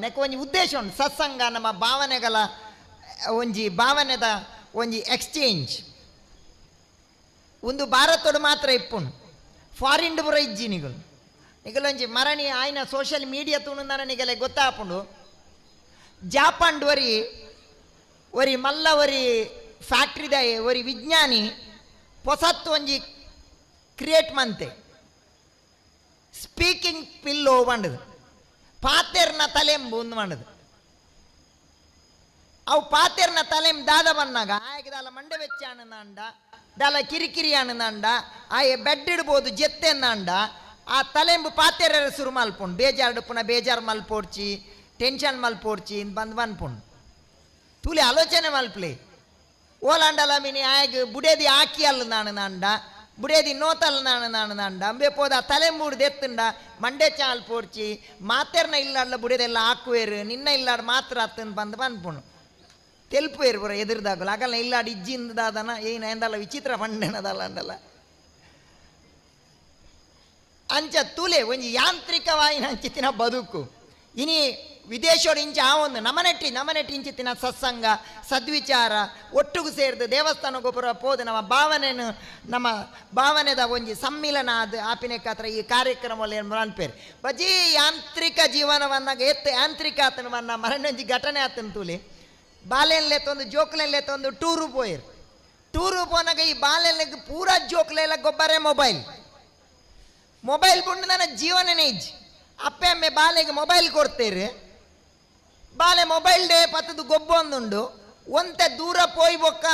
Neck ಒಂಜಿ ಉದ್ದೇಶ ಉಂಟು. ಸತ್ಸಂಗ ನಮ್ಮ ಭಾವನೆಗಳ ಒಂಜಿ ಭಾವನೆದ ಒಂಜಿ ಎಕ್ಸ್ಚೇಂಜ್ ಒಂದು ಭಾರತೋಡು ಮಾತ್ರ ಇಪ್ಪುನು ಫಾರಿನ್ ಪುರ ಇಜ್ಜಿ ನಿಗಳು ನಿಗಲೊಂಜಿ ಮರಣಿ ಆಯ್ನ ಸೋಷಿಯಲ್ ಮೀಡಿಯಾ ತುಣುಂದನ ನಿಗಲೆ ಗೊತ್ತಾಪುಂಡು. ಜಾಪಾನ್ ವರಿ ಒರಿ ಮಲ್ಲ ಒರಿ ಫ್ಯಾಕ್ಟ್ರಿದ ಒರಿ ವಿಜ್ಞಾನಿ ಹೊಸತ್ತು ಒಂಜಿ ಕ್ರಿಯೇಟ್ ಮಂತೆ. ಸ್ಪೀಕಿಂಗ್ ಪಿಲ್ಲೋ ಬಂಡದು. ಪಾತೆರ್ನ ತಲೆಂಬು ಒಂದು ಮಾಡದು. ಅವು ಪಾತೆರ್ನ ತಲೆಂ ದಾದ ಬನ್ನಾಗ ಆಯ್ಕೆ ದಾಲ ಮಂಡೆ ವೆಚ್ಚ ಅಣ್ಣನಾಂಡ ದಾಲ ಕಿರಿಕಿರಿ ಅಣ್ಣನಾಂಡ ಆಯೆ ಬೆಡ್ ಇಡ್ಬೋದು ಜೆತ್ತೆ ಅಂಡ ಆ ತಲೆಂಬು ಪಾತೆರ ಸುರು ಮಲ್ಪುಂಡು. ಬೇಜಾರು ಪುನಃ ಬೇಜಾರು ಮಲ್ಪೋಡ್ಚಿ, ಟೆನ್ಷನ್ ಮಲ್ಪೋಡ್ಚಿ ಬಂದು ಬನ್ಪುಂಡು ತೂಲೆ ಆಲೋಚನೆ ಮಲ್ಪಲಿ. ಓಲಾಂಡಲ ಮಿನಿ ಆಯ್ಗೆ ಬುಡೇದಿ ಹಾಕಿ ಅಲ್ಲ ನಾನು ನಂಡ ನಾನು ನಂಡ ಅಂಬೆ ಪೋದ ತಲೆ ಮೂಡ್ದು ಎತ್ತುಂಡ. ಮಂಡೆ ಚಾಲ್ ಪೋಡ್ಚಿ. ಮಾತೆರ್ನ ಇಲ್ಲಾಡ್ಲ ಬುಡೇದೆಲ್ಲ ಹಾಕುವೇರು ನಿನ್ನ ಇಲ್ಲಾಡ್ ಮಾತ್ರ ಅತ್ತನ್ ಬಂದು ಬಂದ್ಪುಣು. ತೆಲ್ಪುವೇರು ಬರ ಎದುರ್ದಾಗಲ್ಲ ಆಗಲ್ಲ ಇಲ್ಲಾಡ್ ಇಜ್ಜಿಂದಾದನ ಏನು ಎಂದಲ್ಲ, ವಿಚಿತ್ರ ಪಂಡೆನದಲ್ಲ ಅಂದಲ್ಲ. ಅಂಚ ತುಲೆ ಒಂಜಿ ಯಾಂತ್ರಿಕವಾಗಿ ಅಂಚಿತ್ತಿನ ಬದುಕು. ಇನಿ ವಿದೇಶೋಡು ಇಂಚ ಆ ಒಂದು ನಮನೆಟ್ಟಿ ನಮನೆಟ್ಟಿ ಇಂಚಿತ್ತಿನ ಸತ್ಸಂಗ, ಸದ್ವಿಚಾರ, ಒಟ್ಟಿಗೂ ಸೇರಿದು ದೇವಸ್ಥಾನ ಗೊಬ್ಬರ ಪೋದು ನಮ್ಮ ಭಾವನೆಯನ್ನು ನಮ್ಮ ಭಾವನೆದ ಒಂಜಿ ಸಮ್ಮಿಲನ ಅದು ಕಾತ್ರ ಈ ಕಾರ್ಯಕ್ರಮದಲ್ಲಿ ಅನ್ಪೇರಿ ಬಜಿ ಯಾಂತ್ರಿಕ ಜೀವನವನ್ನು ಎತ್ತು ಯಾಂತ್ರಿಕ ಆತನವನ್ನ ಮರಣೊಂಜಿ ಘಟನೆ ಆತನ ತೂಲಿ. ಬಾಲೆಲ್ಲೇ ತಂದು ಜೋಕ್ಲೆಲ್ಲೇ ತಂದು ಟೂರು ಪೋಯಿರು. ಟೂರು ಪೋನಾಗ ಈ ಬಾಲೆಲ್ಲ ಪೂರ ಜೋಕ್ಲೆಲ್ಲ ಗೊಬ್ಬರೇ ಮೊಬೈಲ್. ಮೊಬೈಲ್ ಬಂದು ನನ್ನ ಜೀವನನೇ ಇಜ್ಜಿ. ಅಪ್ಪೆ ಅಮ್ಮೆ ಬಾಲೆಗೆ ಮೊಬೈಲ್ ಕೊಡ್ತೇರು. ಬಾಲೆ ಮೊಬೈಲ್ ಡೇ ಪತ್ತದು ಗೊಬ್ಬೊಂದುಂಡು ಒಂತೆ ದೂರ ಪೋಯಿ ಬೊಕ್ಕ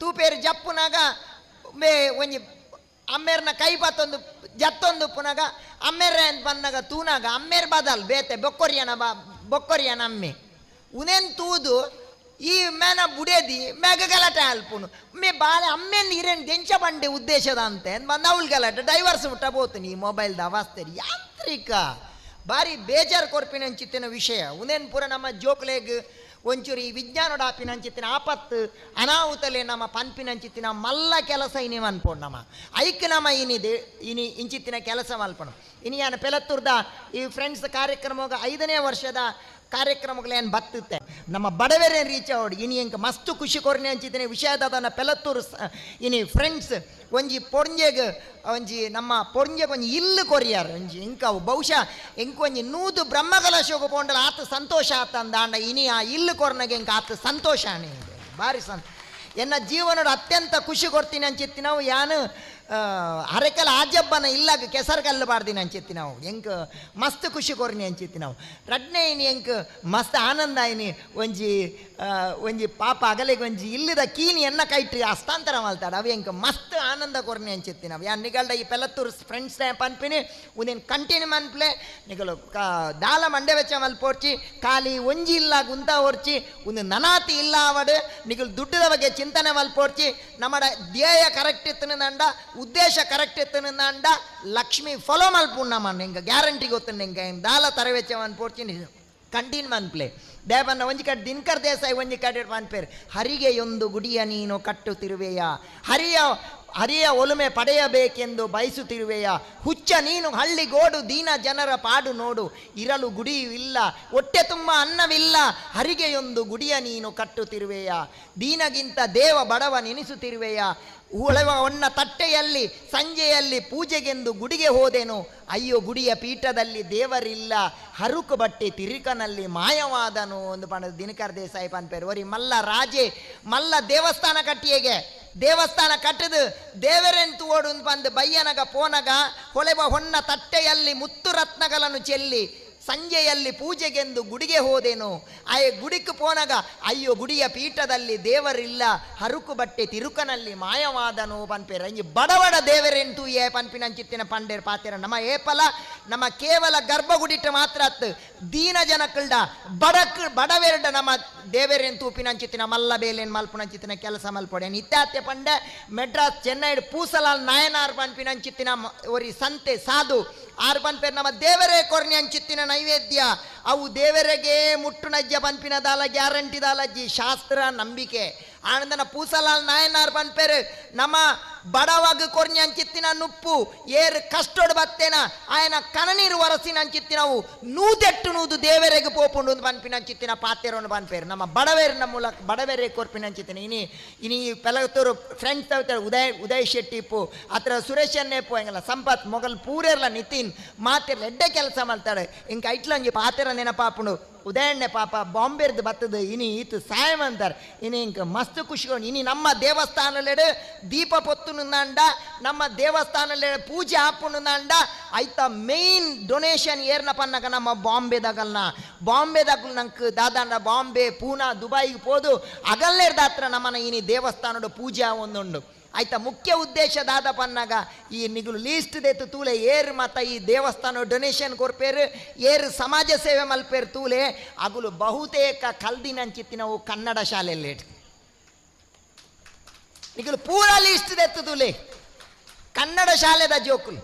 ತೂಪೇರು ಜಪ್ಪುನಾಗ ಒಂಜಿ ಅಮ್ಮೇರ್ನ ಕೈ ಪತ್ತೊಂದು, ಜತ್ತೊಂದು ಪುನಗ ಅಮ್ಮೇರ ಅಂತ ಬಂದಾಗ ತೂನಾಗ ಅಮ್ಮೇರ್ ಬದಲ್ ಬೇತೆ ಬೊಕ್ಕೊರಿಯನ ಬಾ, ಬೊಕ್ಕೊರಿಯನ ಅಮ್ಮೆ. ಉನೇನ್ ತೂದು ಈ ಮೇನ ಬುಡೇದಿ ಮೇಗ ಗಲಾಟೆ ಅಲ್ಪುನು ಮೇ ಬಾಳೆ ಅಮ್ಮೇನ್ ಇರೇನ್ ದೆಂಚ ಬಂಡೆ ಉದ್ದೇಶದ ಅಂತೆ. ಬಂದ ಅವಳು ಗಲಾಟೆ ಡೈವರ್ಸ್ ಬಿಟ್ಟ ಬೋತು ನೀ ಮೊಬೈಲ್ದ ಅವಸ್ಥೆ ಯಾಂತ್ರಿಕ. ಬಾರಿ ಬೇಜಾರು ಕೊರ್ಪಿನ ಚಿತ್ತಿನ ವಿಷಯ. ಉನೇನ್ ಪೂರ ನಮ್ಮ ಜೋಕ್ಲೆಗ್ ಒಂಚೂರಿ ಈ ವಿಜ್ಞಾನದ ಆಪಿನ ಚಿತ್ತಿನ ಆಪತ್ತು, ಅನಾಹುತಲೆ ನಮ್ಮ ಪನ್ಪಿನ ಚಿತ್ತಿನ ಮಲ್ಲ ಕೆಲಸ ಇನಿ ಅನ್ಪೋಣ ನಮ್ಮ. ಐಕ್ ನಮ್ಮ ಇನಿದೆ ಇನಿ ಇಂಚಿತ್ತಿನ ಕೆಲಸ ಮಲ್ಪಣ. ಇನಿ ಯಾನ ಪೆಲತ್ತೂರ್ದ ಈ ಫ್ರೆಂಡ್ಸ್ ಕಾರ್ಯಕ್ರಮ ಐದನೇ ವರ್ಷದ ಕಾರ್ಯಕ್ರಮಗಳೇನು ಬತ್ತುತ್ತೆ? ನಮ್ಮ ಬಡವರೇ ರೀಚ್ ಔಡ್ ಇನಿ ಎಂಕ ಮಸ್ತ್ ಖುಷಿ ಕೊರ್ನೆ ಅಂಚಿದ್ದೇನೆ ವಿಷಯದ ಪೆಲತ್ತೂರು ಇನಿ ಫ್ರೆಂಡ್ಸ್ ಒಂಜಿ ಪೊರ್ಂಜೆಗ್ ಒಂಜಿ ನಮ್ಮ ಪೊರ್ಂಜೆಗ್ ಒಂಜಿ ಇಲ್ಲು ಕೊರಿಯಾರ್. ಒಂಜಿ ಇಂಕ ಬಹುಶಃ ಎಂಕ ಒಂಜಿ ನೂದು ಬ್ರಹ್ಮಕಲಶೋಗ ಪೋಂಡಲ ಆತ ಸಂತೋಷ ಆತಂದ ಅಂಡ ಇನಿ ಆ ಇಲ್ಲು ಕೊರ್ನಗೆ ಎಂಕ ಆತ ಸಂತೋಷ ಆನೆ ಭಾರಿ ಸಂತ ಎನ್ನ ಜೀವನದ ಅತ್ಯಂತ ಖುಷಿ ಕೊಡ್ತೀನಿ ಅಂಚಿತ್ತಿ ನಾವು ಯಾನು ಅರೆಕಲ ಆಜಬ್ಬನ ಇಲ್ಲಾಗ ಕೆಸರು ಬಾರ್ದಿನ ಅಂಚಿತ್ತಿ ನಾವು. ಎಂಕ್ ಮಸ್ತ್ ಖುಷಿ ಕೊರ್ನಿ ಅಂಚಿತ್ತಿ ನಾವು. ರಡ್ನೆ ಇನಿ ಎಂಕ್ ಮಸ್ತ್ ಆನಂದ ಆಯ್ನಿ ಒಂಜಿ ಒಂಜಿ ಪಾಪ ಅಗಲಿಗೆ ಒಂಜಿ ಇಲ್ಲದ ಕೀನಿ ಎನ್ನ ಕೈಟ್ರಿ ಹಸ್ತಾಂತರ ಮಲ್ತಾಡ. ಅವು ಎಂಕ್ ಮಸ್ತ್ ಆನಂದ ಕೊರ್ನಿ ಅಂಚಿತ್ತಿ ನಾವು. ಯಾ ನಿಗಲ್ಡ ಈ ಪೆಲತ್ತೂರು ಫ್ರೆಂಡ್ಸ್ ಪನ್ಪಿನಿ ಉದೇನ್ ಕಂಟಿನ್ಯೂ ಮನ್ಪ್ಲೆ ನಿಗಲು ಕಾ, ದಾಲ ಮಂಡೆ ವೆಚ್ಚ ಮಲ್ಪೋರ್ಚಿ, ಖಾಲಿ ಒಂಜಿ ಇಲ್ಲ ಗುಂತ ಓರ್ಚಿ ಒಂದು ನನಾತಿ ಇಲ್ಲ ಅವಡು ನಿಗಲು ದುಡ್ಡದ ಬಗ್ಗೆ ಚಿಂತನೆ ಮಲ್ಪೋರ್ಚಿ ನಮ್ಮ ಧ್ಯೇಯ ಕರೆಕ್ಟ್ ಇತ್ತನಂಡ ಉದ್ದೇಶ ಕರೆಕ್ಟ್ ಇತ್ತನಂಡ ಲಕ್ಷ್ಮಿ ಫಾಲೋ ಮಲ್ಪುಣ್ಣ ಹಿಂಗೆ ಗ್ಯಾರಂಟಿ ಗೊತ್ತು ನಿಂಗೆ. ದಾಲ ತರವೆಚ್ಚ ಮನ್ಪೋರ್ಚಿ ಮನ್ ಮನ್ಪ್ಲೆ ದೇವನ್ನ ಒಂಜಿ ಕಡೆ ದಿನಕರ್ ದೇಸಾಯಿ ಒಂಜಿ ಕಡೆ ಮನ್ಪೇರು ಹರಿಗೆ ಒಂದು ಗುಡಿಯ ನೀನು ಕಟ್ಟುತ್ತಿರುವೆಯ? ಹರಿಯ ಹರಿಯ ಒಲುಮೆ ಪಡೆಯಬೇಕೆಂದು ಬಯಸುತ್ತಿರುವೆಯ. ಹುಚ್ಚ ನೀನು ಹಳ್ಳಿಗೋಡು, ದೀನ ಜನರ ಪಾಡು ನೋಡು. ಇರಲು ಗುಡಿಯೂ ಇಲ್ಲ, ಹೊಟ್ಟೆ ತುಂಬ ಅನ್ನವಿಲ್ಲ. ಹರಿಗೆಯೊಂದು ಗುಡಿಯ ನೀನು ಕಟ್ಟುತ್ತಿರುವೆಯ. ದೀನಗಿಂತ ದೇವ ಬಡವ ನೆನೆಸುತ್ತಿರುವೆಯ. ಉಳವ ಒನ್ನ ತಟ್ಟೆಯಲ್ಲಿ, ಸಂಜೆಯಲ್ಲಿ ಪೂಜೆಗೆಂದು ಗುಡಿಗೆ ಹೋದೆನು. ಅಯ್ಯೋ, ಗುಡಿಯ ಪೀಠದಲ್ಲಿ ದೇವರಿಲ್ಲ. ಹರುಕು ಬಟ್ಟೆ ತಿರುಕನಲ್ಲಿ ಮಾಯವಾದನು. ಒಂದು ಪಣದ ದಿನಕರ್ ದೇಸಾಯಿ ಪನ್ಪೇರು ಮಲ್ಲ ರಾಜೆ, ಮಲ್ಲ ದೇವಸ್ಥಾನ ಕಟ್ಟಿಯೇಗೆ. ದೇವಸ್ಥಾನ ಕಟ್ಟದು ದೇವರೆಂತು ಓಡು ಬಂದು ಬಯ್ಯನಗ ಪೋನಗ ಹೊಲೆವ ಹೊನ್ನ ತಟ್ಟೆಯಲ್ಲಿ ಮುತ್ತು ರತ್ನಗಳನ್ನು ಚೆಲ್ಲಿ ಸಂಜೆಯಲ್ಲಿ ಪೂಜೆಗೆಂದು ಗುಡಿಗೆ ಹೋದೆನು. ಆ ಗುಡಿಗೆ ಪೋನಗ, ಅಯ್ಯೋ ಗುಡಿಯ ಪೀಠದಲ್ಲಿ ದೇವರಿಲ್ಲ. ಹರುಕು ಬಟ್ಟೆ ತಿರುಕನಲ್ಲಿ ಮಾಯವಾದನು ಪನ್ಪೇರ ರಂಜಿ ಬಡವಡ ದೇವರೆಂಟು ಏ ಪನ್ಪಿನಂಚಿತ್ತಿನ ಪಂಡೇರ್ ಪಾತೆರ. ನಮ್ಮ ಏಪಲ, ನಮ್ಮ ಕೇವಲ ಗರ್ಭಗುಡಿಟ ಮಾತ್ರ ಅತ್ತು ದೀನ ಜನಕಳ್ಡ ಬಡಕ್, ಬಡವೆರಡ ನಮ್ಮ ದೇವರೆಂತು ತೂಪಿನಂಚಿತ್ತಿನ ಮಲ್ಲ ಬೇಲೇನ್ ಮಲ್ಪುನಂಚಿತ್ತಿನ ಕೆಲಸ ಮಲ್ಪೊಡೆನ್ ನಿತ್ಯಾತ್ಯ ಪಂಡೆ ಮೆಡ್ರಾಸ್ ಚೆನ್ನೈ, ಪೂಸಲಾಲ್, ನಾಯನಾರ್ ಪನ್ಪಿನಂಚಿತ್ತಿನ ಒರಿ ಸಂತೆ ಸಾಧು. ಆರ್ ಪನ್ಪೇರ್ ನಮ್ಮ ದೇವರೇ ಕೊರ್ನಿ ಅಂಚಿತ್ತಿನ ನೈವೇದ್ಯ. ಅವು ದೇವರಿಗೆ ಮುಟ್ಟು ನಜ್ಜ ಪನ್ಪಿನ ದಾಲ, ಗ್ಯಾರಂಟಿ ದಾಲಜ್ಜಿ ಶಾಸ್ತ್ರ, ನಂಬಿಕೆ. ಆನಂದನ ಪೂಸಲಾಲ್ ನಾಯನಾರ್ ಪನ್ಪೇರು ನಮ್ಮ ಬಡವಾಗ ಕೊರ್ഞ്ഞಂಚಿತ್ತಿನ ನುಪ್ಪು, ಏರು ಕಷ್ಟೋಡು ಬತ್ತೇನ, ಆಯನ ಕನನೀರು ವರಸಿನಂಚಿತ್ತಿನವು ನೂದೆಟ್ಟು ನೂದು ದೇವರೆಗೆ ಪೋಪುಂಡು ಪನ್ಪಿನಂಚಿತ್ತಿನ ಪಾತೆರೊಂದು ಬನ್ಪೇರು. ನಮ್ಮ ಬಡವೇರಿನ ಮೂಲಕ, ಬಡವೇರೆ ಕೊರ್ಪಿನಂಚಿತ್ತಿನ ಇನಿ ಇನಿ ಪೆಲಗತ್ತೂರು ಫ್ರೆಂಡ್ಸ್ ತಗೋತಾರೆ ಉದಯ್ ಉದಯ್ ಶೆಟ್ಟಿ ಇಪ್ಪು ಆತರ ಸುರೇಶ್ ಅನ್ನೆಪ್ಪು ಹೆಂಗಲ್ಲ, ಸಂಪತ್ ಮೊಗಲ್ ಪೂರೆರ್ಲ ನಿತಿನ್, ಮಾತಿರ್ಲ ಎಡ್ಡೆ ಕೆಲಸ ಮಾಡ್ತಾಳೆ. ಇಂಕ ಐಟ್ಲಂಜಿ ಪಾತೆರ ನೆನಪಾಪುಂಡು. ಉದಯಣ್ಣೆ ಪಾಪ ಬಾಂಬೆರ್ದು ಬತ್ತದ, ಇನಿ ಈತು ಸಾಯಂ ಅಂತಾರೆ. ಇನಿ ಇಂಕ ಮಸ್ತ್ ಖುಷಿಗೊಂಡು, ಇನಿ ನಮ್ಮ ದೇವಸ್ಥಾನಲೆಡೆ ದೀಪ ಪೊತ್ತುನುಂದಾಂಡ ನಮ್ಮ ದೇವಸ್ಥಾನಲೆಡೆ ಪೂಜೆ ಆಪುನುಂದಾಂಡ ಐತ ಮೇನ್ ಡೊನೇಷನ್ ಏರ್ನ ಪನ್ನಗ ನಮ್ಮ ಬಾಂಬೆದಾಗಲ್ನ ಬಾಂಬೆದಾಗ ನಂಗೆ ದಾದಾಂಡ ಬಾಂಬೆ, ಪೂನಾ ದುಬೈಗೆ ಪೋದು ಅಗಲ್ಲೇರ್ದ ಹತ್ರ ನಮ್ಮನ ಇನಿ ದೇವಸ್ಥಾನದ ಪೂಜೆ ಒಂದುಂಡು ಆಯ್ತಾ ಮುಖ್ಯ ಉದ್ದೇಶ ದಾದ ಪನ್ನಾಗ ಈ ನಿಗುಲು ಲೀಸ್ಟ್ ದೇತು ತೂಲೆ ಏರ್ ಮತ್ತ ಈ ದೇವಸ್ಥಾನ ಡೊನೇಷನ್ ಕೊರ್ಪೇರು ಏರ್ ಸಮಾಜ ಸೇವೆ ಮಲ್ಪೇರು ತೂಲೆ ಅಗುಲು ಬಹುತೇಕ ಕಲ್ದಿನಂಚಿತ್ತಿನವು ಕನ್ನಡ ಶಾಲೆಯಲ್ಲಿ ನಿಗುಲು ಪೂರ ಲೀಸ್ಟ್ ದೆತ್ತು ತೂಲೆ ಕನ್ನಡ ಶಾಲೆದ ಜೋಕುಲು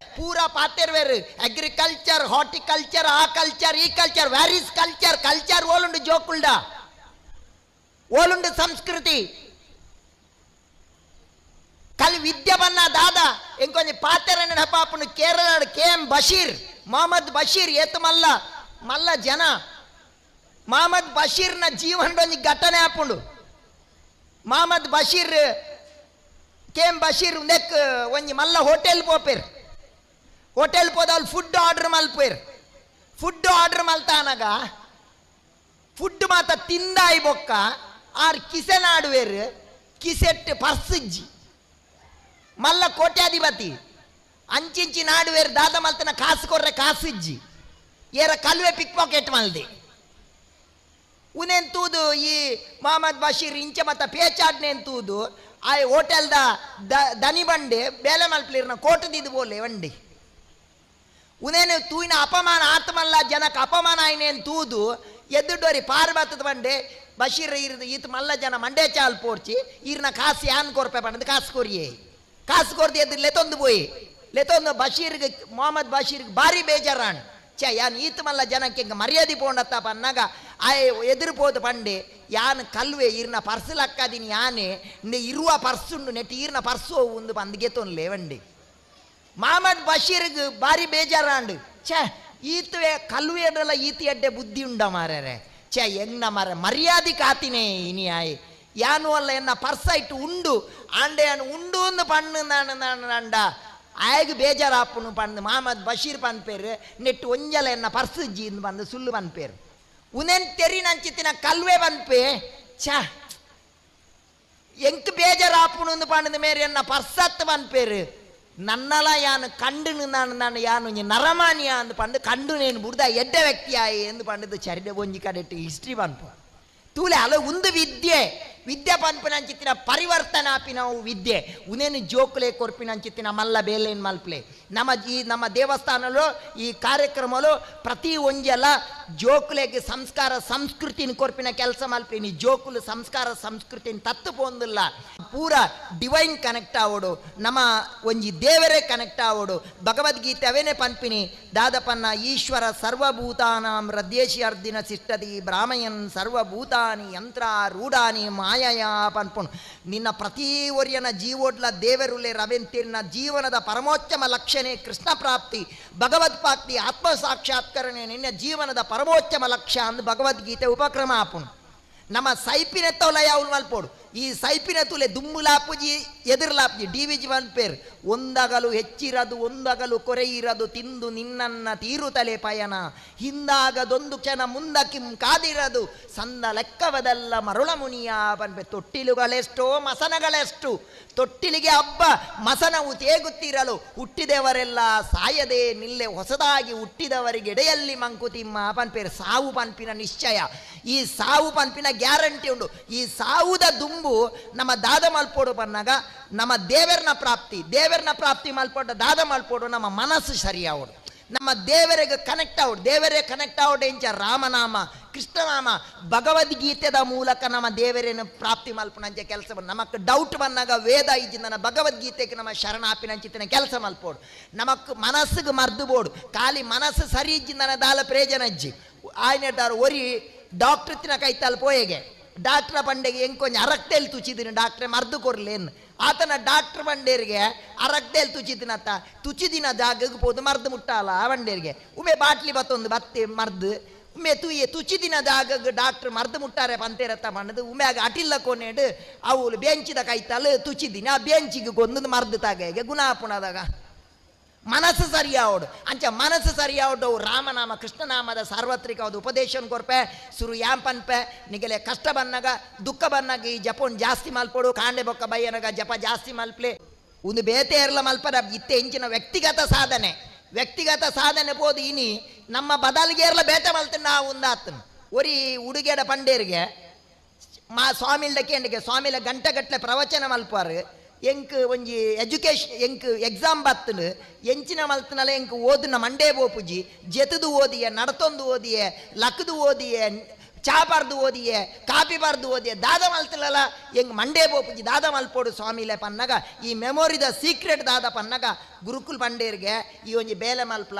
ಪೂರ ಪಾತೆರ್ವೇರು ಅಗ್ರಿಕಲ್ಚರ್ ಹಾರ್ಟಿಕಲ್ಚರ್ ಆ ಕಲ್ಚರ್ ಈ ಕಲ್ಚರ್ ವ್ಯಾರಿಸ್ ಕಲ್ಚರ್ ಕಲ್ಚರ್ ಓಲುಂಡು ಜೋಕುಲ್ಡ ಓಲುಂಡು ಸಂಸ್ಕೃತಿ ಬನ್ನ ದಾದ ಇಂಕೊಂಜಿ ಪಾತೆರ ನೆನಪಾಪುನು ಕೇರಳ ಕೆ ಎಂ ಬಶೀರ್, ಮೊಹಮ್ಮದ್ ಬಶೀರ್, ಏತು ಮಲ್ಲ ಮಲ್ಲ ಜನ. ಮೊಹಮ್ಮದ್ ಬಶೀರ್ನ ಜೀವನದೊಂದು ಘಟನೆ ಆಪುಂಡು ಮೊಹಮ್ಮದ್ ಬಶೀರ್ ಕೆ ಎಂ ಬಶೀರ್ ನೆಕ್ ಒಂಜಿ ಮಲ್ಲ ಹೋಟೆಲ್ ಪೋಪೇರ್. ಹೋಟೆಲ್ ಪೋದವ್ಲು ಫುಡ್ ಆರ್ಡರ್ ಮಲ್ಪೇರ್ ಫುಡ್ ಆರ್ಡರ್ ಮಲ್ತಾನಾಗ ಫುಡ್ ಮಾತ ತಿಂದಾಯಿ ಬೊಕ್ಕ, ಆರ್ ಕಿಸೆ ನಾಡುವೇರ್, ಕಿಸೆಟ್ ಪರ್ಸಿಜ್ಜಿ. ಮಲ್ಲ ಕೋಟ್ಯಾಧಿಪತಿ. ಅಂಚಿಂಚಿ ನಾಡುವೇರು ದಾದ ಮಲ್ತನ ಕಾಸು ಕೊರ್ರೆ ಕಾಸಿಜ್ಜಿ ಏರ ಕಲ್ವೆ ಪಿಕ್ ಪಾಕೆಟ್ ಮಲ್ದೆ. ಉನೆನ್ ತೂದು ಈ ಮೊಹಮ್ಮದ್ ಬಶೀರ್ ಇಂಚ ಮತ್ತ ಪೇಚಾಡ್ನೆ ತೂದು ಆ ಹೋಟೆಲ್ದ ದ ದನಿ ಬಂಡೆ, ಬೇಲೆ ಮಲ್ಪಲಿರ್ನ ಕೋಟದಿದ್ದು ಬೋಲೆ ವಂಡಿ ಉನೇನು ತೂಯಿನ ಅಪಮಾನ, ಆತ್ಮಲ್ಲ ಜನಕ್ಕೆ ಅಪಮಾನ ಆಯ್ನೆ ತೂದು ಎದ್ದುಡೋರಿ ಪಾರ್ ಬತ್ತದ ಬಂಡೆ. ಬಶೀರ್ ಇರ್ದು ಈತ ಮಲ್ಲ ಜನ ಮಂಡೆ ಚಾಲ್ ಪೋರ್ಚಿ, ಇರ್ನ ಕಾಸು ಯಾನ್ ಕೊರ್ಪೆ ಪಂಡದು, ಕಾಸು ಕೊರಿಯೇ. ಕಾಸು ಕೊರ್ದು ಎದ್ದು ಲೆತೊಂದು ಪೋಯಿ ಲೆತೊಂದು ಬಶೀರ್ಗೆ ಮೊಹಮ್ಮದ್ ಬಶೀರ್ಗೆ ಭಾರಿ ಬೇಜಾರಾಣ್ ಛೆ ಯಾನ್ ಈತ ಮಲ್ಲ ಜನಕ್ಕೆ ಹಿಂಗೆ ಮರ್ಯಾದೆ ಪೋಂಡತ್ತ ಪನ್ನಾಗ ಆಯ್ ಎದುರು ಪೋದು ಪಂಡೆ ಯಾನ್ ಕಲ್ವೆ ಈರ್ನ ಪರ್ಸ್ ಲಕ್ಕದಿನಿ ಯಾನೆ ನೆ ಇರುವ ಪರ್ಸುಂಡು ನೆಟ್ಟು ಈರ್ನ ಪರ್ಸು ಒಂದು ಪಂದ್ಗೆ ತೊನ್ಲೆ ವಂಡಿ ಮಹಮ್ಮದ್ ಬಶೀರ್ಗೆ ಭಾರಿ ಬೇಜಾರಾಂಡು ಛೇ ಈತುವೆ ಕಲ್ವೆ ಎಡ್ರಲ್ಲ ಈತಿ ಎಡ್ಡೆ ಬುದ್ಧಿ ಉಂಡ ಮಾರ್ಯಾರೆ ಛೇ ಎಂಗ್ನ ಮಾರ ಮರ್ಯಾದೆ ಕಾತಿನೇ ಇನಿ ಆಯ್ ಯಾನು ಅಲ್ಲ ಎನ್ನ ಪರ್ಸ ಇಟ್ಟು ಉಂಡು ಆಂಡೆ ಅನ್ನು ಉಂಡು ಒಂದು ಪಣ್ಣು ನಾನು ನಾನು ನಂಡ ಆಯ್ಗೆ ಬೇಜಾರಾಪುನು ಪಂದು ಮಹಮ್ಮದ್ ಬಶೀರ್ ಪನ್ಪೇರು ನೆಟ್ಟು ಒಂಜಲ ಎನ್ನ ಪರ್ಸ್ ಇಜ್ಜಿ ಇಂದು ಬಂದು ಸುಳ್ಳು ಪನ್ಪೇರು ಉನೆನ್ ತೆರಿ ನಂಚಿತ್ತಿನ ಕಲ್ವೆ ಪನ್ಪೆ ಛಾ ಎಂಕ್ ಬೇಜಾರಾಪುನು ಒಂದು ಪಣ್ಣದ ಮೇರೆ ಎನ್ನ ಪರ್ಸತ್ ಪನ್ಪೇರು ನನ್ನಲ ಯಾನು ಕಂಡು ನಾನು ನಾನು ಯಾನು ಒಂಜಿ ನರಮಾನಿಯ ಅಂದು ಪಂಡು ಕಂಡು ನೇನು ಬುಡ್ದ ಎಡ್ಡ ವ್ಯಕ್ತಿ ಆಯಿ ಎಂದು ಪಂಡದು ಚರಿಡೆ ಒಂಜಿ ಕಡೆಟ್ಟು ಹಿಸ್ಟ್ರಿ ಪನ್ಪು ತೂಲೆ ಅಲ ಒಂದು ವಿದ್ಯೆ ವಿದ್ಯೆ ಪನ್ಪಿನಂಚಿತ್ತಿನ ಪರಿವರ್ತನಾಪಿ ನಾವು ವಿದ್ಯೆ. ಉನೇನು ಜೋಕ್ಲೆ ಕೊರ್ಪಿನಂಚಿತ್ತಿನ ಮಲ್ಲ ಬೇಲೇನ್ ಮಲ್ಪ್ಲೆ. ನಮ್ಮ ಈ ನಮ್ಮ ದೇವಸ್ಥಾನలో ಈ ಕಾರ್ಯಕ್ರಮಗಳು ಪ್ರತಿ ಒಂಜಲ ಜೋಕುಲೆಗೆ ಸಂಸ್ಕಾರ ಸಂಸ್ಕೃತಿನ ಕೊರ್ಪಿನ ಕೆಲಸ ಮಲ್ಪಿನಿ. ಜೋಕುಲು ಸಂಸ್ಕಾರ ಸಂಸ್ಕೃತಿನ ತತ್ತು ಪೋಂದಿಲ್ಲ. ಪೂರ ಡಿವೈನ್ ಕನೆಕ್ಟ್ ಆವೋಡು. ನಮ್ಮ ಒಂಜಿ ದೇವರೇ ಕನೆಕ್ಟ್ ಆವೋಡು. ಭಗವದ್ಗೀತೆ ಅವೇನೇ ಪನ್ಪಿನಿ? ದಾದಪನ್ನ ಈಶ್ವರ ಸರ್ವಭೂತಾನಾಂ ರದ್ಯೇಶಿ ಅರ್ದಿನ ಸಿಷ್ಟದಿ ಬ್ರಾಹ್ಮಯನ್ ಸರ್ವಭೂತಾನಿ ಯಂತ್ರ ರೂಢಾನಿ ಮಾಯಯ ಪನ್ಪುಣ್. ನಿನ್ನ ಪ್ರತಿ ಒರಿಯನ ಜೀವೋಡ್ಲ ದೇವರುಲೆ ರವೆಂತಿರ್ನ ಜೀವನದ ಪರಮೋಚ್ಚಮ ಲಕ್ಷ್ಯನೇ ಕೃಷ್ಣ ಪ್ರಾಪ್ತಿ ಭಗವತ್ಪಾಕ್ತಿ ಆತ್ಮ ಸಾಕ್ಷಾತ್ಕರಣೆ ನಿನ್ನ ಜೀವನದ ಪರಮೋಚ್ಚಮ ಲಕ್ಷ್ಯ ಅಂದು ಭಗವದ್ಗೀತೆ ಉಪಕ್ರಮ ಆಪಣ ನಮ್ಮ ಸೈಪಿನ ತೋಲಯ ಯಾವ್ಲು ಮಲ್ಪೋಡು ಈ ಸೈಪಿನ ತುಲೆ ದುಮ್ಮುಲಾಪುಜಿ, ಎದುರ್ಲಾಪುಜಿ, ಡಿ ವಿಜಿ ಪೇರು. ಒಂದಗಲು ಹೆಚ್ಚಿರದು, ಒಂದಗಲು ಕೊರೆಯಿರದು, ತಿಂದು ನಿನ್ನನ್ನ ತೀರುತಲೆ ಪಯಣ. ಹಿಂದಾಗದೊಂದು ಕ್ಷಣ ಮುಂದಕ್ಕಿಂ ಕಾದಿರದು. ಸಂದ ಲೆಕ್ಕವದಲ್ಲ ಮರುಳ ಮುನಿಯ ಬಂದ್ಬೆ ತೊಟ್ಟಿಲುಗಳೆಷ್ಟೋ ಮಸನಗಳೆಷ್ಟು. ತೊಟ್ಟಿಲಿಗೆ ಹಬ್ಬ, ಮಸನವು ತೇಗುತ್ತಿರಲು. ಹುಟ್ಟಿದವರೆಲ್ಲ ಸಾಯದೆ ನಿಲ್ಲೆ ಹೊಸದಾಗಿ ಹುಟ್ಟಿದವರಿಗೆ ಎಡೆಯಲ್ಲಿ ಮಂಕುತಿಮ್ಮ ಪನ್ಪೇರು ಸಾವು ಪನ್ಪಿನ ನಿಶ್ಚಯ. ಈ ಸಾವು ಪನ್ಪಿನ ಗ್ಯಾರಂಟಿ ಉಂಟು. ಈ ಸಾವುದ ದುಂಬು ನಮ್ಮ ದಾದ ಮಲ್ಪೋಡು ಬನ್ನಾಗ ನಮ್ಮ ದೇವರನ ಪ್ರಾಪ್ತಿ. ದೇವರನ ಪ್ರಾಪ್ತಿ ಮಲ್ಪೋಡು ದಾದ ಮಲ್ಪೋಡು ನಮ್ಮ ಮನಸ್ಸು ಸರಿಯಾವಡು ನಮ್ಮ ದೇವರಿಗೆ ಕನೆಕ್ಟ್ ಆವಡು ದೇವರೇ ಕನೆಕ್ಟ್ ಆವಡು ಇಂಚ ರಾಮನಾಮ, ಕೃಷ್ಣನಾಮ, ಭಗವದ್ಗೀತೆದ ಮೂಲಕ ನಮ್ಮ ದೇವರೇನು ಪ್ರಾಪ್ತಿ ಮಲ್ಪನಂಚ ಕೆಲಸ ನಮಕ್ ಡೌಟ್ ಬಂದಾಗ, ವೇದ ಇಜ್ಜಿಂದ ಭಗವದ್ಗೀತೆಗೆ ನಮ್ಮ ಶರಣಾಪಿನಂಚಿತ್ತಿನ ಕೆಲಸ ಮಲ್ಪೋಡು ನಮಕ್ ಮನಸ್ಸಿಗೆ ಮರ್ದು ಬೋಡು. ಖಾಲಿ ಮನಸ್ಸು ಸರಿ ಇಜ್ಜಿಂದನ ದಾಲ ಪ್ರೇಜನ ಅಜ್ಜಿ ಆಯ್ನೆಟ್ಟಾರು ಒರಿ ಡಾಕ್ಟರ್ ತಿನ ಕೈತಲ್ ಪೋಯೆಗೆ ಡಾಕ್ಟ್ರ ಪಂಡೆಗೆ ಎಂಕೊಂಜ ಅರಕ್ತೆಲ್ ತುಚಿದ್ದೀನಿ ಡಾಕ್ಟ್ರೆ ಮರ್ದು ಕೊರ್ಲೇನು ಆತನ ಡಾಕ್ಟರ್ ಬಂಡೇರಿಗೆ ಅರಗ್ದೇಲ್ ತುಚಿದಿನತ್ತ ತುಚಿದಿನ ಜಾಗಕ್ಕೆ ಪೋದು, ಮರ್ದು ಮುಟ್ಟಾಲ ಬಂಡೇರಿಗೆ. ಉಮೆ ಬಾಟ್ಲಿ ಬತ್ತೊಂದು, ಬತ್ತೆ ಮರ್ದು. ಉಮೆ ತೂಯೆ ತುಚಿದಿನ ಜಾಗಕ್ಕೆ ಡಾಕ್ಟ್ರ್ ಮರ್ದು ಮುಟ್ಟಾರೆ ಪಂತೇರತ್ತ ಮಣ್ಣದು. ಉಮ್ಯಾಗ ಅಟಿಲ್ಲ ಕೊನೆಡು ಅವಳು ಬೆಂಚಿದ ಕೈತಲ್ ತುಚಿದಿನ ಆ ಬೆಂಚಿಗೆ ಕೊಂದು ಮರ್ದು ತಾಗೆ ಗುಣಾಪುಣದಾಗ. ಮನಸ್ಸು ಸರಿಯಾವಡು. ಅಂಚ ಮನಸ್ಸು ಸರಿಯಾವಡು ರಾಮನಾಮ, ಕೃಷ್ಣನಾಮದ ಸಾರ್ವತ್ರಿಕವಾದ ಉಪದೇಶನ ಕೊರ್ಪೆ, ಸುರು ಯಾಂಪನ್ಪೆ, ನಿಗಲೆ ಕಷ್ಟ ಬನ್ನಗ ದುಃಖ ಬನ್ನಗ ಈ ಜಪನ್ ಜಾಸ್ತಿ ಮಲ್ಪಡು, ಕಾಂಡೆ ಬೊಕ್ಕ ಬಯ್ಯನಗ ಜಪ ಜಾಸ್ತಿ ಮಲ್ಪ್ಲೆ. ಒಂದು ಬೇತೆ ಇರಲ ಮಲ್ಪದ ಇತ್ತೆ ಇಂಚಿನ ವ್ಯಕ್ತಿಗತ ಸಾಧನೆ. ವ್ಯಕ್ತಿಗತ ಸಾಧನೆ ಪೋದು ಇನಿ, ನಮ್ಮ ಬದಲಿಗೆ ಇರಲ ಬೇತೆ ಮಲ್ತಿನ ನಾವು ಒಂದಾತನು ಒರಿ ಉಡುಗೆಡ ಪಂಡೇರಿಗೆ, ಮಾ ಸ್ವಾಮಿಲ್ ಕೇಂದ್ರಕ್ಕೆ ಸ್ವಾಮಿಲ ಗಂಟೆಗಟ್ಟಲೆ ಪ್ರವಚನ ಮಲ್ಪಾರು ಎಂಕ್ ಒಂಜಿ ಎಜುಕೇಶನ್ ಎಂಕ್ ಎಕ್ಸಾಮ್ ಬತ್ತನು, ಎಂಚಿನ ಮಲ್ತನಲ ಎಂಕ್ ಓದಿನ ಮಂಡೇ ಬೋಪುಜಿ ಜೆತದು ಓದಿಯೆ, ನಡತೊಂದು ಓದಿಯೆ ಲಕ್ಕದು ಓದಿಯೆ, ಚಾ ಬಾರ್ದು ಓದಿಯೆ ಕಾಪಿ ಬರ್ದು ಓದಿಯೆ, ದಾದ ಮಲ್ತಲಲ್ಲ ಎಂಗ್ ಮಂಡೇ ಬೋಪುಜಿ ದಾದ ಮಲ್ಪೋಡು ಸ್ವಾಮಿಲೆ ಪನ್ನಗ, ಈ ಮೆಮೊರಿದ ಸೀಕ್ರೆಟ್ ದಾದ ಪನ್ನಗ ಗುರುಕುಲ್ ಪಂಡೇರ್ಗೆ ಈ ಒಂಜಿ ಬೇಲೆ ಮಲ್ಪಲ,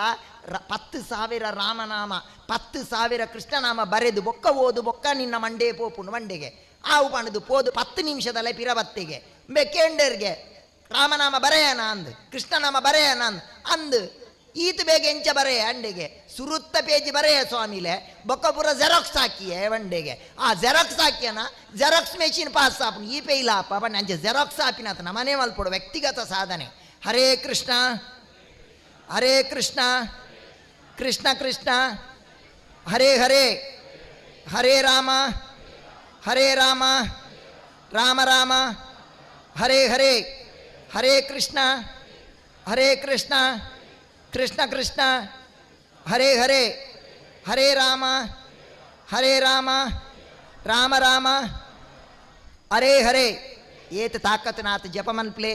ರ- ಪತ್ತು ಸಾವಿರ ರಾಮನಾಮ, ಪತ್ತು ಸಾವಿರ ಕೃಷ್ಣನಾಮ ಬರೆದು ಬೊಕ್ಕ ಓದು ಬೊಕ್ಕ ನಿನ್ನ ಮಂಡೇ ಪೋಪುಂಡು ಮಂಡೆಗೆ. ಆವು ಪಣದು ಪೋದು ಪತ್ತು ನಿಮಿಷದಲ್ಲೇ ಪಿರಬತ್ತಿಗೆ. ಬೆಕ್ಕೇಂಡರ್ಗೆ ರಾಮನಾಮ ಬರೆಯನ ಅಂದ್, ಕೃಷ್ಣನಾಮ ಬರೆಯನ ಅಂದ್ ಅಂದ್, ಈತ್ ಬೇಗ ಎಂಚ ಬರೆಯ ಅಂಡೆಗೆ, ಸುರುತ್ತ ಪೇಜಿ ಬರೆಯ ಸ್ವಾಮಿಲೆ, ಬೊಕ್ಕಪುರ ಜೆರಾಕ್ಸ್ ಹಾಕಿಯೇ ಒಂಡೆಗೆ ಆ ಜೆರಾಕ್ಸ್ ಹಾಕ್ಯನ, ಜೆರಾಕ್ಸ್ ಮೆಷಿನ್ ಪಾಸ್ ಆಪ್ ಈ ಪೇಯ್ಲ ಆಪ ಬಣ್ಣ ಅಂಚೆ ಜೆರಾಕ್ಸ್ ಆಪಿನತ ನಮನೆ ಮಲ್ಪಡು ವ್ಯಕ್ತಿಗತ ಸಾಧನೆ. ಹರೇ ಕೃಷ್ಣ ಹರೇ ಕೃಷ್ಣ ಕೃಷ್ಣ ಕೃಷ್ಣ, ಹರೇ ಹರೇ ಹರೇ ರಾಮ ಹರೇ ರಾಮ ರಾಮ ರಾಮ. ಹರೇ ಹರೇ ಹರೇ ಕೃಷ್ಣ ಹರೇ ಕೃಷ್ಣ ಕೃಷ್ಣ ಕೃಷ್ಣ ಹರೇ ಹರೇ ಹರೇ ರಾಮ ಹರೇ ರಾಮ ರಾಮ ರಾಮ ಹರೇ ಹರೇ ಏತ್ ತಾಕತ್ ನಾತ್ ಜಪಮನ್ಪ್ಲೆ